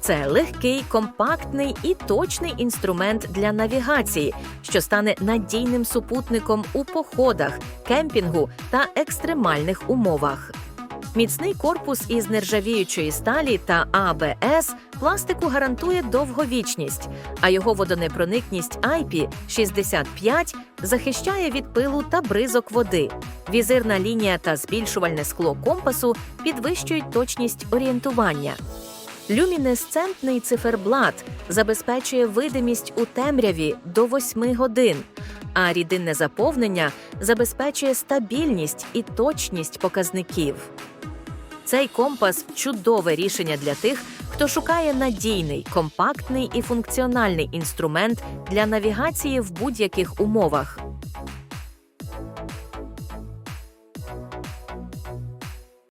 Це легкий, компактний і точний інструмент для навігації, що стане надійним супутником у походах, кемпінгу та екстремальних умовах. Міцний корпус із нержавіючої сталі та АБС пластику гарантує довговічність, а його водонепроникність IP65 захищає від пилу та бризок води. Візирна лінія та збільшувальне скло компасу підвищують точність орієнтування. Люмінесцентний циферблат забезпечує видимість у темряві до 8 годин, а рідинне заповнення забезпечує стабільність і точність показників. Цей компас чудове рішення для тих, хто шукає надійний, компактний і функціональний інструмент для навігації в будь-яких умовах.